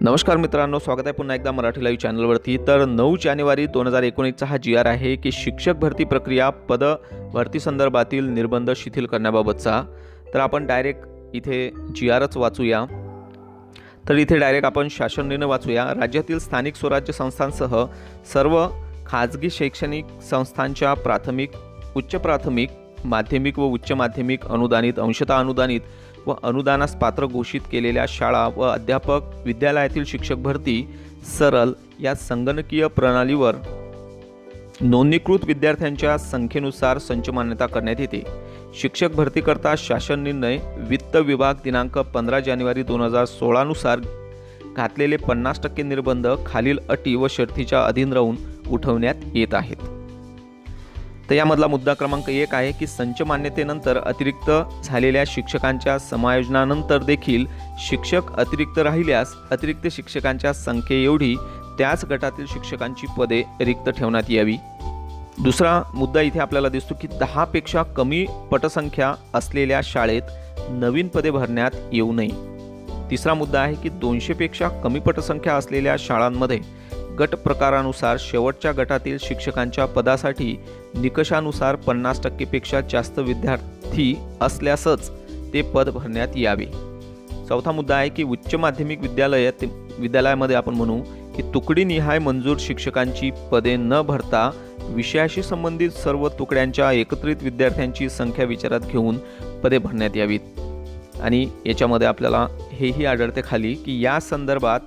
नमस्कार मित्रांनो स्वागत आहे पुन्हा एकदा मराठी लाईव्ह चॅनलवरती तर नऊ जानेवारी दोन हजार एकोणीसचा हा जी आर आहे की शिक्षक भरती प्रक्रिया पद भरती संदर्भातील निर्बंध शिथिल करण्याबाबतचा. तर आपण डायरेक्ट इथे जी आरच वाचूया. तर इथे डायरेक्ट आपण शासन निर्णय वाचूया. राज्यातील स्थानिक स्वराज्य संस्थांसह सर्व खाजगी शैक्षणिक संस्थांच्या प्राथमिक उच्च प्राथमिक माध्यमिक व उच्च माध्यमिक अनुदानित अंशतः अनुदानित व अनुदानास पात्र घोषित केलेल्या शाळा व अध्यापक विद्यालयातील शिक्षक भरती सरल या संगणकीय प्रणालीवर नोंदणीकृत विद्यार्थ्यांच्या संख्येनुसार संच मान्यता करण्यात येते. शिक्षक भरतीकरता शासन निर्णय वित्त विभाग दिनांक पंधरा जानेवारी दोन हजार सोळानुसार घातलेले पन्नास टक्के निर्बंध खालील अटी व शर्थीच्या अधीन राहून उठवण्यात येत आहेत. तर यामधला मुद्दा क्रमांक एक आहे की संच मान्यतेनंतर अतिरिक्त झालेल्या शिक्षकांच्या समायोजनानंतर देखील शिक्षक अतिरिक्त राहिल्यास अतिरिक्त शिक्षकांच्या संख्येएवढी त्याच गटातील शिक्षकांची पदे रिक्त ठेवण्यात यावी. दुसरा मुद्दा इथे आपल्याला दिसतो की दहापेक्षा कमी पटसंख्या असलेल्या शाळेत नवीन पदे भरण्यात येऊ नये. तिसरा मुद्दा आहे की दोनशेपेक्षा कमी पटसंख्या असलेल्या शाळांमध्ये गट प्रकारानुसार शेवटच्या गटातील शिक्षकांच्या पदासाठी निकषानुसार पन्नास टक्केपेक्षा जास्त विद्यार्थी असल्यासच ते पद भरण्यात यावे. चौथा मुद्दा आहे की उच्च माध्यमिक विद्यालयात विद्यालयामध्ये आपण म्हणू की तुकडीनिहाय मंजूर शिक्षकांची पदे न भरता विषयाशी संबंधित सर्व तुकड्यांच्या एकत्रित विद्यार्थ्यांची संख्या विचारात घेऊन पदे भरण्यात यावीत. आणि याच्यामध्ये आपल्याला हेही आढळते खाली की या संदर्भात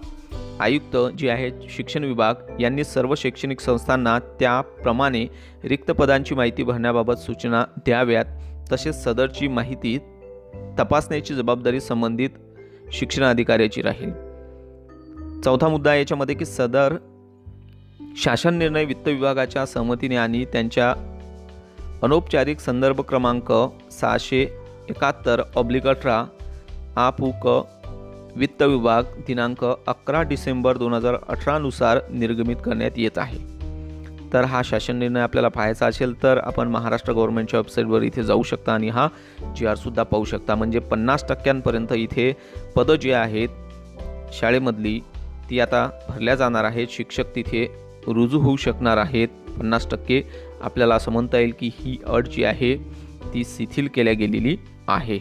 आयुक्त जे आहेत शिक्षण विभाग यांनी सर्व शैक्षणिक संस्थांना त्याप्रमाणे रिक्त पदांची माहिती भरण्याबाबत सूचना द्याव्यात. तसेच सदरची माहिती तपासण्याची जबाबदारी संबंधित शिक्षण अधिकाऱ्याची राहील. चौथा मुद्दा याच्यामध्ये की सदर शासन निर्णय वित्त विभागाच्या सहमतीने आणि त्यांच्या अनौपचारिक संदर्भ क्रमांक सहाशे एकाहत्तर ऑब्लिक अठरा आपुक वित्त विभाग दिनांक अकरा डिसेंबर दोन हजार अठरानुसार निर्गमित करण्यात येत आहे. तर हा शासन निर्णय आपल्याला पाहायचा असेल तर आपण महाराष्ट्र गव्हर्नमेंटच्या वेबसाईटवर इथे जाऊ शकता आणि हा जी आरसुद्धा पाहू शकता. म्हणजे पन्नास टक्क्यांपर्यंत इथे पदं जी आहेत शाळेमधली ती आता भरल्या जाणार आहेत. शिक्षक तिथे रुजू होऊ शकणार आहेत. पन्नास टक्के आपल्याला असं म्हणता येईल की ही अट जी आहे ती शिथिल केल्या गेलेली आहे.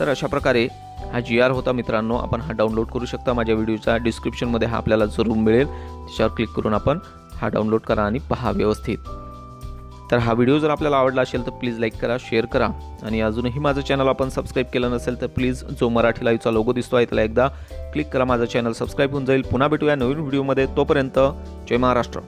तर अशा प्रकारे हा जी आर होता मित्रांनो. आपण हा डाउनलोड करू शकता. माझ्या व्हिडिओचा डिस्क्रिप्शनमध्ये हा आपल्याला जरूर मिळेल. त्याच्यावर क्लिक करून आपण हा डाउनलोड करा आणि पहा व्यवस्थित. तर हा व्हिडिओ जर आपल्याला आवडला असेल तर प्लीज लाईक करा शेअर करा. आणि अजूनही माझं चॅनल आपण सबस्क्राईब केलं नसेल तर प्लीज जो मराठी लाईव्हचा लोगो दिसतो आहे त्याला एकदा क्लिक करा. माझं चॅनल सबस्क्राईब होऊन जाईल. पुन्हा भेटूया नवीन व्हिडिओमध्ये तोपर्यंत जय महाराष्ट्र.